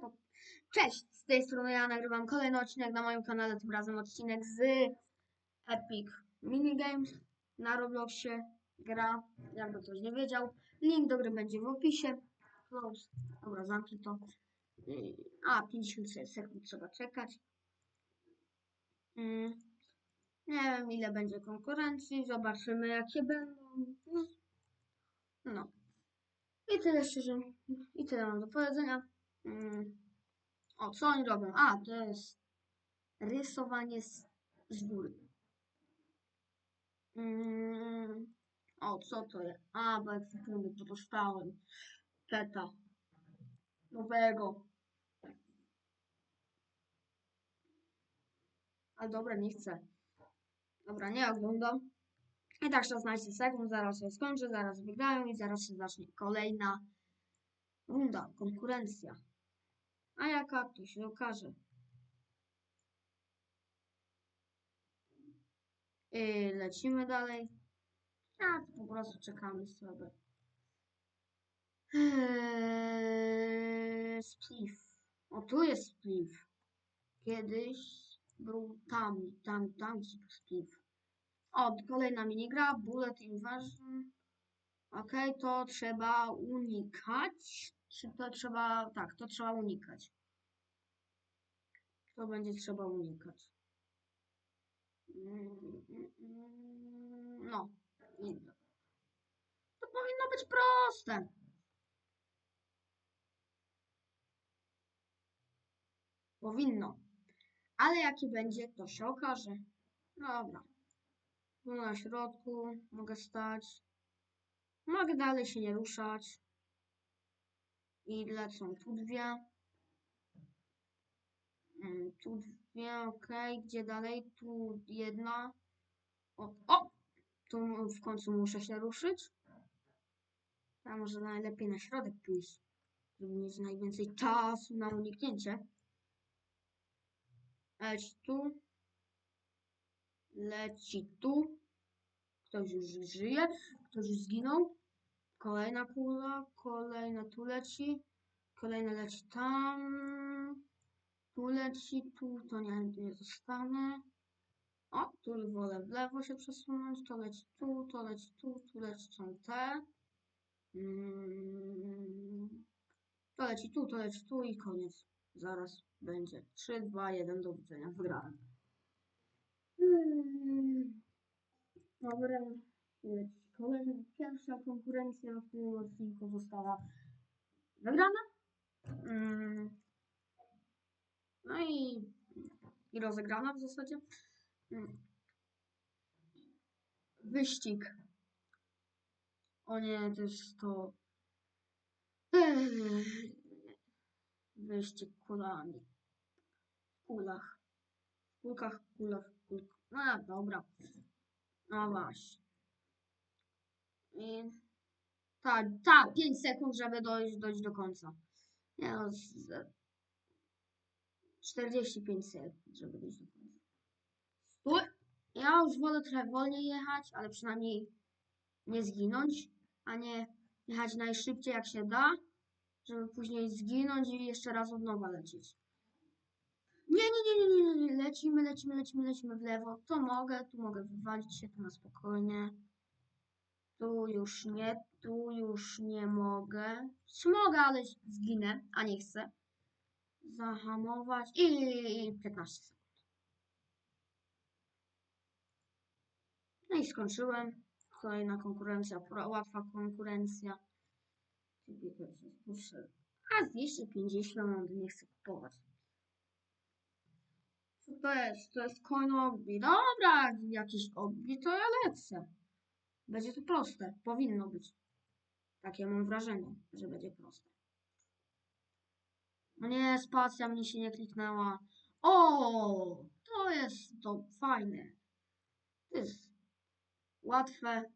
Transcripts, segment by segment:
Tak. Cześć, z tej strony ja nagrywam kolejny odcinek na moim kanale, tym razem odcinek z Epic Minigames na Robloxie. Gra, jakby ktoś nie wiedział. Link do gry będzie w opisie. Close. Dobra, zamknij to. A, 56 sekund trzeba czekać. Mm. Nie wiem ile będzie konkurencji, zobaczymy jakie będą. No. No. I tyle szczerze. I tyle mam do powiedzenia. Mm. O, co oni robią? A, to jest rysowanie z, z góry. Mm. O, co to jest? A, bo ekwipunek to dostałem. Peta. Nowego. Ale dobra, nie chcę. Dobra, nie oglądam. I tak 16 sekund, zaraz się skończy, zaraz wygrają i zaraz się zacznie kolejna runda, konkurencja. A jaka, to się okaże. I lecimy dalej. A, po prostu czekamy sobie. Eee, spliff. O, tu jest spliff. Kiedyś był tam, tam, tam spliff. O, kolejna minigra, bullet invasion. Ok, to trzeba unikać. Czy to trzeba, tak, to trzeba unikać. To będzie trzeba unikać. No, to powinno być proste. Powinno. Ale jakie będzie, to się okaże. Dobra. Tu na środku mogę stać. Mogę dalej się nie ruszać. I lecą tu dwie. Mm, Tu dwie, ok. Gdzie dalej? Tu jedna. O, o! Tu w końcu muszę się ruszyć. A może najlepiej na środek pójść, żeby mieć najwięcej czasu na uniknięcie. Leć tu. Leci tu. Ktoś już żyje, ktoś już zginął. Kolejna kula, kolejna tu leci. Kolejna leci tam. Tu leci, tu to nie, nie zostanę. O, tu wolę w lewo się przesunąć. To leci tu, to leci tu, tu lecą te. Mm. To leci tu, to leci tu i koniec. Zaraz będzie. 3, 2, 1, do widzenia. Wygrałem. Mm. Dobra. Leci kolejna, pierwsza konkurencja w tym odcinku została wygrana. Mm. No i, i rozegrana w zasadzie. Mm. Wyścig. O nie, jest to. Wyścig kulami. W kulach. W kulkach, kulach, kulkach. No dobra. No właśnie. I tak, tak, 5 sekund, żeby dojść, dojść do końca. Nie no, z- 45 sekund, żeby dojść do końca. Stój! Ja już wolę trochę wolniej jechać, ale przynajmniej nie zginąć, a nie jechać najszybciej jak się da, żeby później zginąć i jeszcze raz od nowa lecieć. Nie, nie, nie, nie, nie, nie, lecimy, lecimy, lecimy, lecimy w lewo. To mogę, tu mogę wywalić się, tu na spokojnie. Tu już nie, tu już nie mogę. Mogę, ale zginę, a nie chcę. Zahamować i 15 sekund. No i skończyłem. Kolejna konkurencja, łatwa konkurencja. A 250 nie chcę kupować. Co to jest? To jest coin ogbi. Dobra, jakiś ogbi, to ja lecę. Będzie to proste. Powinno być. Takie mam wrażenie, że będzie proste. No nie, spacja mnie się nie kliknęła. O, to jest to fajne. To jest łatwe.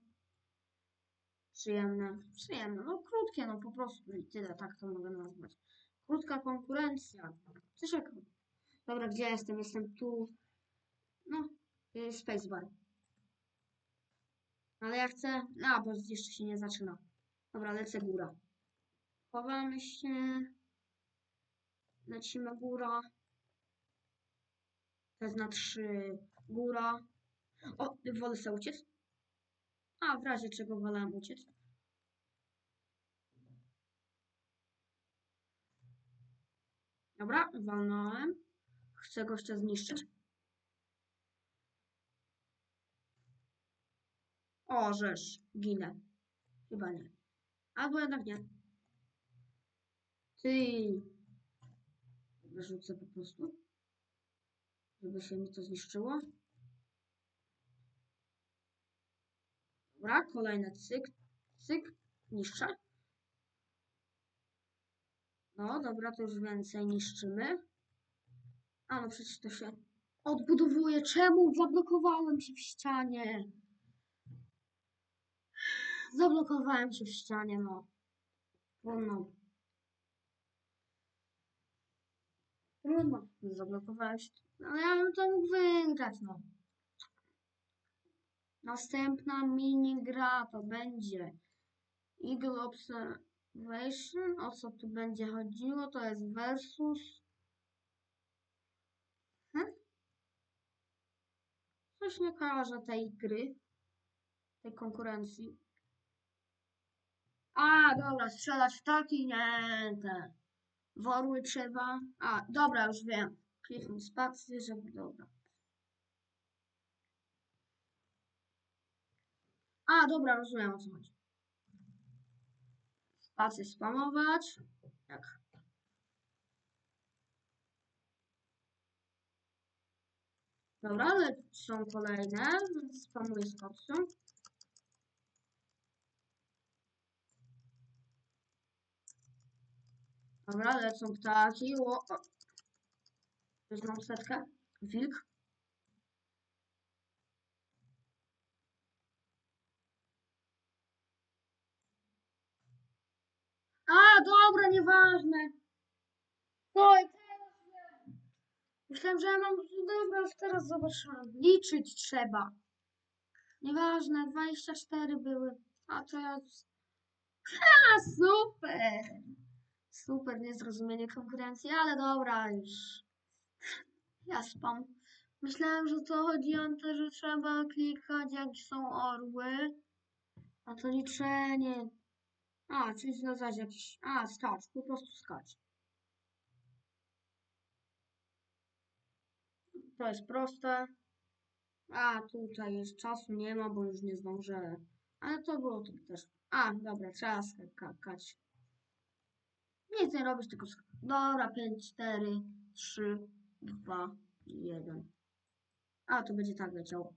Przyjemne. Przyjemne. No krótkie, no po prostu i tyle, tak to mogę nazwać. Krótka konkurencja. Coś jak... Dobra, gdzie jestem? Jestem tu. No, spacebar. Ale ja chcę... A, bo jeszcze się nie zaczyna. Dobra, lecę góra. Chowamy się. Lecimy góra. To jest na trzy. Góra. O, wolę sobie uciec. A, w razie czego wolałem uciec. Dobra, walnąłem. Chcę gościa zniszczyć. O, żeż, ginę. Chyba nie. Albo jednak nie. Ty. Wyrzucę po prostu. Żeby się mi to zniszczyło. Dobra, kolejny cyk. Cyk. Niszczę. No, dobra, to już więcej niszczymy. A no przecież to się odbudowuje. Czemu zablokowałem się w ścianie? Zablokowałem się w ścianie, no. Trudno. Trudno. Zablokowałem się. No ja bym to mógł wygrać, no. Następna mini gra to będzie Eagle Observation. O co tu będzie chodziło? To jest versus. Coś nie kojarzę tej gry, tej konkurencji. A, dobra, strzelać w taki, nie, te worły trzeba. A, dobra, już wiem. Kliknij spację, żeby, dobra. A, dobra, rozumiem o co chodzi. Spację spamować. Jak? Dobra, ale są kolejne. Spamuję spacją. Dobra, lecą ptaki. O, o. Już mam setkę. Wilk. A, dobra, nieważne. Oj, teraz. Myślałem, że ja mam... Dobra, już teraz zobaczyłam. Liczyć trzeba. Nieważne, 24 były. A to ja... A, super! Super niezrozumienie konkurencji, ale dobra, już. Ja spam. Myślałem, że to chodzi o to, że trzeba klikać, jak są orły. A to liczenie. A, czyli znaleźć jakiś... A, skacz, po prostu skacz. To jest proste. A, tutaj już czasu nie ma, bo już nie zdążę. Ale to było tu też. A, dobra, trzeba skakać. Nic nie robisz, tylko Dobra, 5, 4, 3, 2, 1. A, to będzie tak leciało.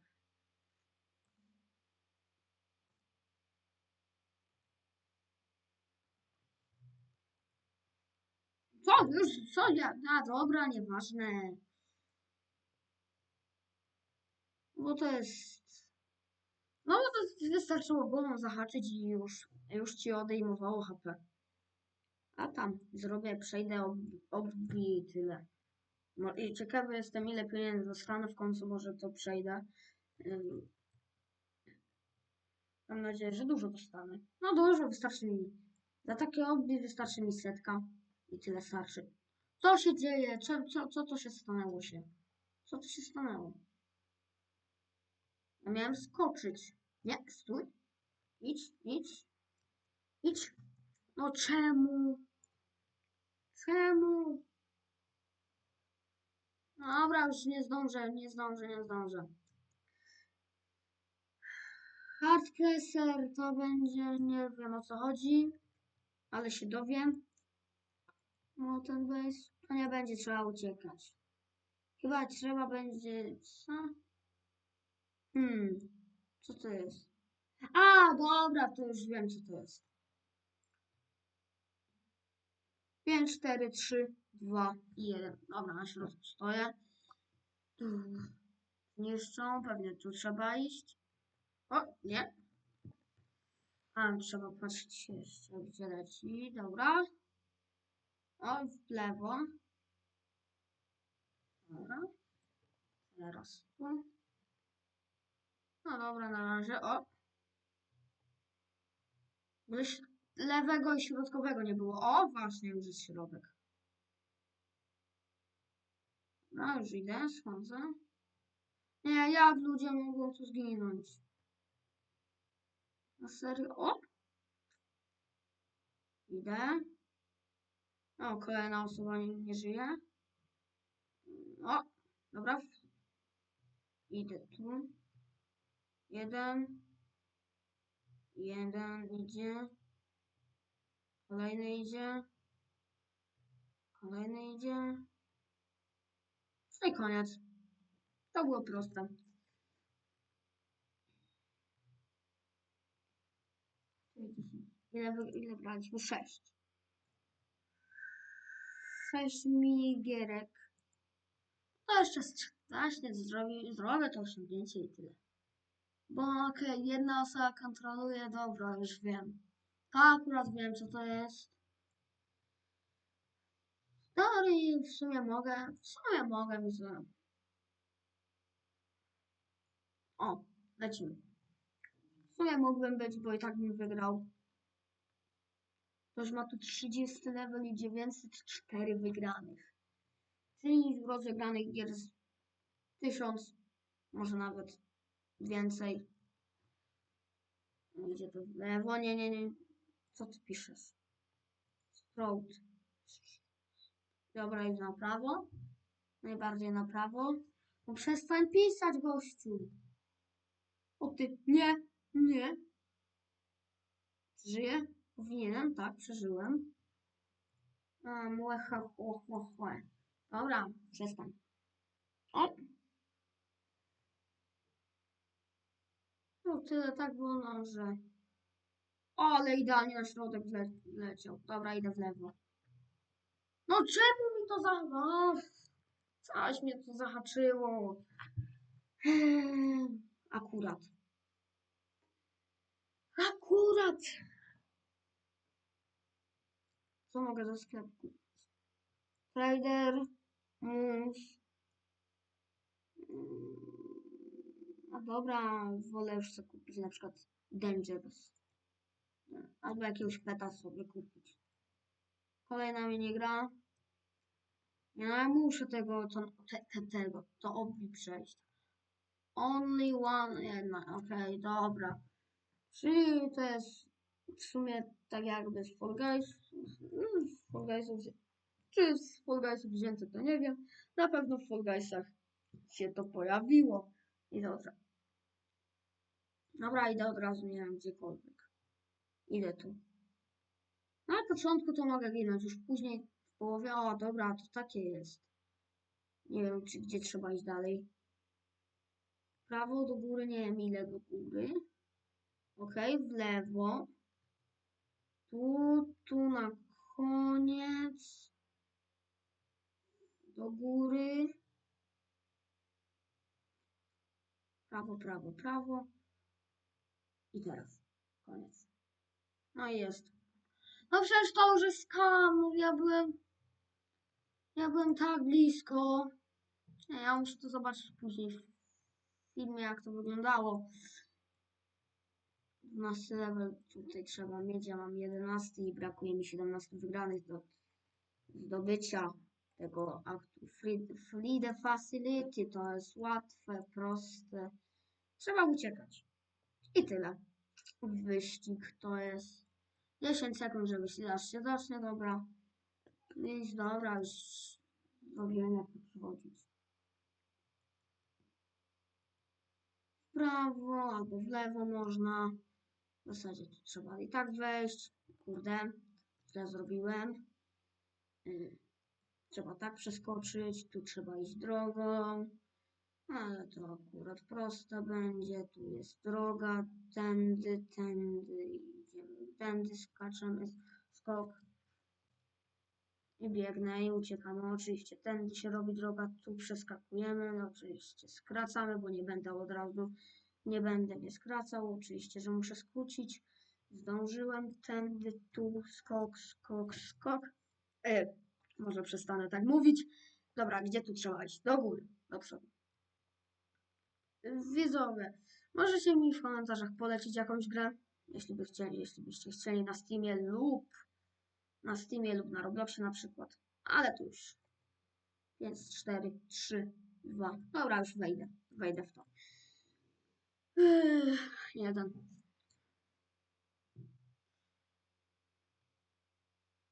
Co, już, co ja? A, dobra, nieważne. Bo to jest... No, bo to wystarczyło głową zahaczyć i już, już ci odejmowało HP. A tam zrobię, przejdę, ob, i tyle. I ciekawy jestem, ile pieniędzy dostanę w końcu, może to przejdę. Mam nadzieję, że dużo dostanę. No dużo, wystarczy mi. Za takie obbi wystarczy mi setka i tyle starczy. Co się dzieje? Co, co, co to się stanęło się? Co to się stanęło? Ja miałem skoczyć. Nie, stój. Idź, idź. Idź. No czemu? Czemu? Dobra, już nie zdążę, nie zdążę, nie zdążę. Hardpresser to będzie, nie wiem o co chodzi, ale się dowiem. No ten base, to nie będzie trzeba uciekać. Chyba trzeba będzie, co? Hmm, co to jest? A, dobra, to już wiem co to jest. 5, 4, 3, 2 i 1. Dobra, na środku stoję. Tu niszczą, pewnie tu trzeba iść. O, nie. A, trzeba patrzeć jeszcze, gdzie leci. Dobra. O, w lewo. Dobra. Teraz tu. No dobra, na razie. O. Gdzieś lewego i środkowego nie było. O, właśnie, już jest środek. już idę, schodzę. Nie, jak ludzie mogą tu zginąć? Na serio? O! Idę. O, kolejna osoba nie, nie żyje. O, dobra. Idę tu. Jeden. Jeden idzie. Kolejny idzie. Kolejny idzie. No i koniec. To było proste. Ile, ile braliśmy? Sześć. Sześć minigierek. To jeszcze z 14 zdrowie, zdrowe to osiągnięcie i tyle. Bo okej, jedna osoba kontroluje, dobra, już wiem. To akurat wiem, co to jest. W teorii w sumie mogę, w sumie mogę z... O, lecimy. W sumie mógłbym być, bo i tak bym wygrał. Ktoś ma tu 30 level i 904 wygranych. Czyli rozegranych gier z 1000, może nawet więcej. Gdzie to w lewo? Nie, nie, nie. Co ty piszesz? Strout. Dobra, idź na prawo. Najbardziej na prawo. No przestań pisać, gościu. O ty, nie, nie. Żyję? Powinienem, tak, przeżyłem. Chło, chło, chłe. Dobra, przestań. O! No tyle tak wolno, że... Ale idealnie na środek wle leciał. Dobra, idę w lewo. No czemu mi to za... O, coś mnie to zahaczyło. Eee, Akurat. Akurat. Co mogę do sklepu kupić? Trader, mus. A dobra, wolę już sobie kupić na przykład Dangerous. Albo jakiegoś peta sobie kupić. Kolejna minigra. Nie, no ja muszę tego, to, te, te, tego, to obli przejść. Only one, jedna, okej, dobra. Czyli to jest w sumie tak jakby z Fall Guys, mm, z Fall Guysów, czy z Fall Guysów wzięte, to nie wiem. Na pewno w Fall Guysach się to pojawiło. I dobra. Dobra, idę od razu, nie wiem, gdziekolwiek. Idę tu. Na początku to mogę ginąć, już później w połowie, o dobra, to takie jest. Nie wiem, czy gdzie trzeba iść dalej. Prawo do góry, nie wiem ile do góry. Ok, w lewo. Tu, tu na koniec. Do góry. Prawo, prawo, prawo. I teraz. Koniec. No jest. No przecież to jest skam. Ja byłem... Ja byłem tak blisko. Ja muszę to zobaczyć później w filmie, jak to wyglądało. 12 level tutaj trzeba mieć, ja mam 11 i brakuje mi 17 wygranych do zdobycia tego aktu. Free, free the facility to jest łatwe, proste. Trzeba uciekać. I tyle. Wyścig to jest 10 sekund, żeby aż się zacznie, dobra. Więc dobra, już zrobiłem jak to przychodzić. W prawo albo w lewo można. W zasadzie tu trzeba i tak wejść. Kurde, źle zrobiłem. Y, Trzeba tak przeskoczyć, tu trzeba iść drogą. Ale to akurat proste będzie. Tu jest droga, tędy, tędy idziemy, tędy skaczemy, skok. I biegnę i uciekamy. Oczywiście tędy się robi droga, tu przeskakujemy. No, oczywiście skracamy, bo nie będę od razu, nie będę nie skracał. Oczywiście, że muszę skrócić. Zdążyłem tędy, tu, skok, skok, skok. E, może przestanę tak mówić. Dobra, gdzie tu trzeba iść? Do góry, do przodu. Widzowie, możecie mi w komentarzach polecić jakąś grę, jeśli, by chcieli, jeśli byście chcieli na Steamie lub na Steamie lub na Robloxie na przykład. Ale to już Więc 4, 3, 2. Dobra, już wejdę. Wejdę w to. Ech, jeden.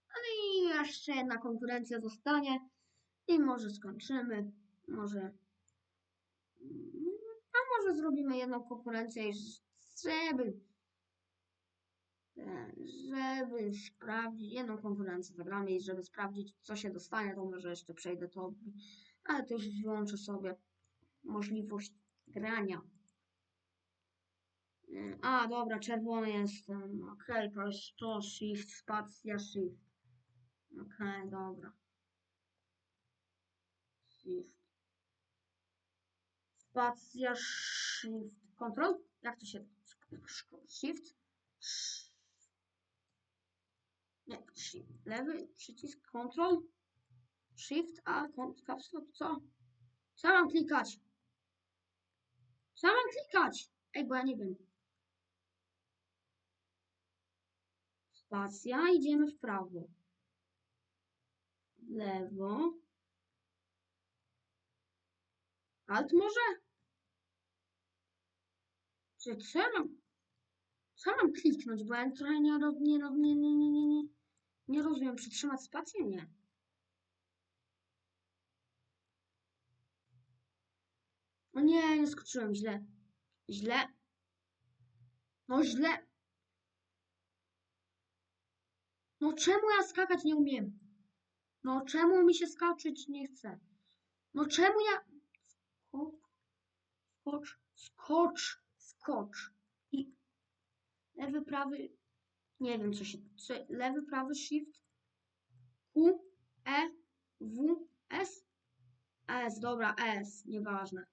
No i jeszcze jedna konkurencja zostanie. I może skończymy. Może. Może zrobimy jedną konkurencję, żeby. Żeby sprawdzić. Jedną konkurencję zagramy i żeby sprawdzić, co się dostanie, to może jeszcze przejdę to. Ale to już wyłączę sobie możliwość grania. A, dobra, czerwony jestem. Okej, to jest to, shift, spacja, shift. Okej, dobra. Shift. Spacja, shift. Control? Jak to się... Shift? Sh- Nie, shift. Lewy przycisk, control. Shift, a, lock, co? Co mam klikać? Co mam klikać? Ej, bo ja nie wiem. Spacja, idziemy w prawo. Lewo. Alt może? Czy co ja mam? Co mam kliknąć? Bo ja trochę nie, roz- nie, nie, nie, nie, nie, nie, nie rozumiem. Przytrzymać spację? Nie. O nie, nie skoczyłem źle. Źle. No źle. No czemu ja skakać nie umiem? No czemu mi się skaczyć nie chce? No czemu ja... Skocz, skocz, skocz, skocz. I lewy, prawy... Nie wiem co się... Co, lewy, prawy, shift. Q, E, W, S. S, dobra, S, nieważne.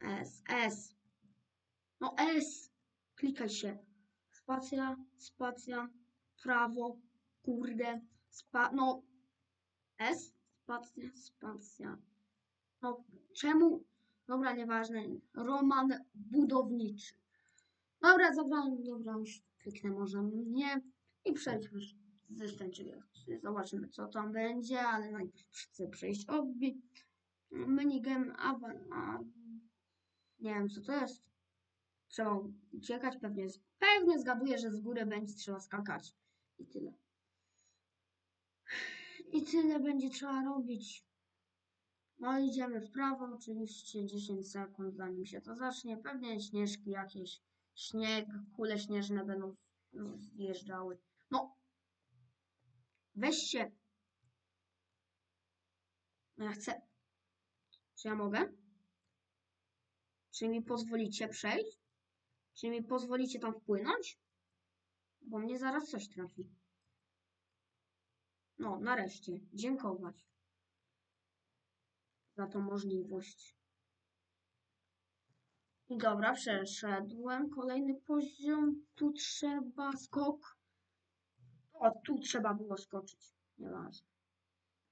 S, S. No S. Klikaj się. Spacja, spacja, prawo, kurde, spa, no S, spacja, spacja. No czemu? Dobra, nieważne. Roman budowniczy. Dobra, zabrałem, dobra, już kliknę może nie. I przejdźmy ze szczęśliwie. Zobaczymy co tam będzie, ale najpierw chcę przejść obie. Minigame awan, a nie wiem co to jest. Trzeba uciekać, pewnie, pewnie zgaduję, że z góry będzie trzeba skakać. I tyle. I tyle będzie trzeba robić. No idziemy w prawo, oczywiście 10 sekund zanim się to zacznie. Pewnie śnieżki jakieś, śnieg, kule śnieżne będą zjeżdżały. No, weź się. Ja chcę. Czy ja mogę? Czy mi pozwolicie przejść? Czy mi pozwolicie tam wpłynąć? Bo mnie zaraz coś trafi. No, nareszcie. Dziękować za tą możliwość. I dobra, przeszedłem. Kolejny poziom. Tu trzeba skok. O, tu trzeba było skoczyć. Nieważne.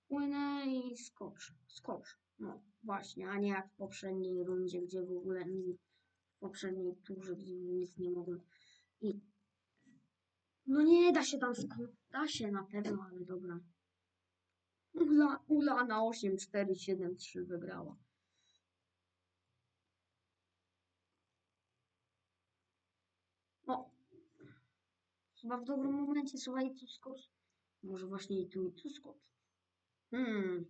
Płynę i skocz. Skocz. No, właśnie, a nie jak w poprzedniej rundzie, gdzie w ogóle w poprzedniej turze, gdzie nic nie mogłem. I no nie da się tam skoczyć. Da się na pewno, ale dobra. Ula, Ula na 8, 4, 7, 3 wygrała. O! Chyba w dobrym momencie i tu. Może właśnie i tu, i tu skoczyć. Hmm.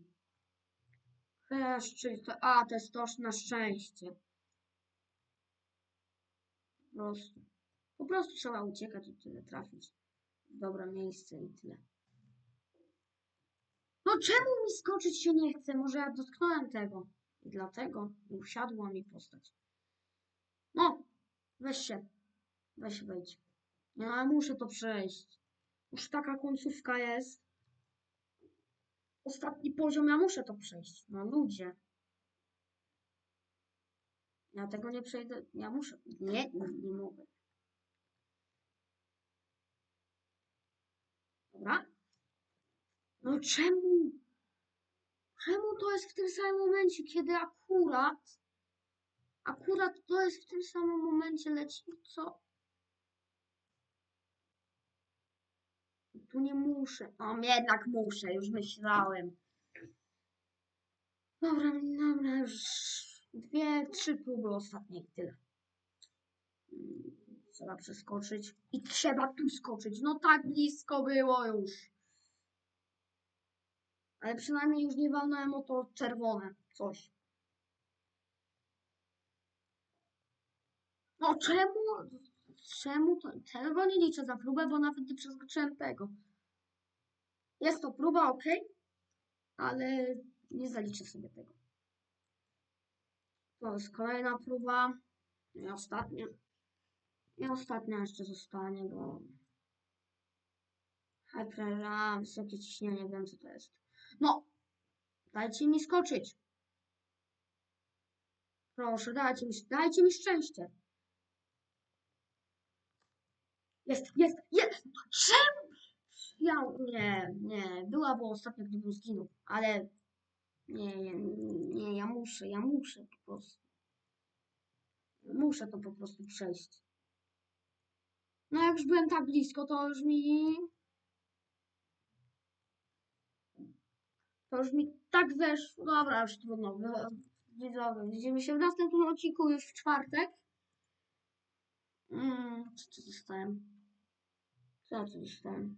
Jeszcze, a, to jest toż na szczęście. Po prostu. Po prostu trzeba uciekać i tyle trafić. W dobre miejsce i tyle. No czemu mi skoczyć się nie chce? Może ja dotknąłem tego. I dlatego usiadła mi postać. No, weź się. Weź wejdź. Ja muszę to przejść. Już taka końcówka jest. Ostatni poziom, ja muszę to przejść. No ludzie. Ja tego nie przejdę. Ja muszę. Nie, nie, nie mogę. Dobra. No czemu? Czemu to jest w tym samym momencie, kiedy akurat, akurat to jest w tym samym momencie leci, co? Tu nie muszę. O, jednak muszę, już myślałem. Dobra, dobra, już dwie, trzy próby ostatnie i tyle. Mm, Trzeba przeskoczyć i trzeba tu skoczyć. No tak blisko było już. Ale przynajmniej już nie walnąłem o to czerwone coś. No czemu? Czemu to? Tego nie liczę za próbę, bo nawet nie przeskoczyłem tego. Jest to próba, ok, ale nie zaliczę sobie tego. To jest kolejna próba. I ostatnia. I ostatnia jeszcze zostanie, bo... Hyperla, wysokie ciśnienie, wiem co to jest. No! Dajcie mi skoczyć. Proszę, dajcie mi, dajcie mi szczęście. Jest, jest, jest! Czemu? Ja, nie, nie, byłaby ostatnia, gdybym zginął, ale nie, nie, ja muszę, ja muszę po prostu. Muszę to po prostu przejść. No jak już byłem tak blisko, to już mi... To już mi tak weszło. Dobra, już trudno. Widzowie, widzimy się w następnym odcinku już w czwartek. Mm, co tu dostałem? Co tu dostałem?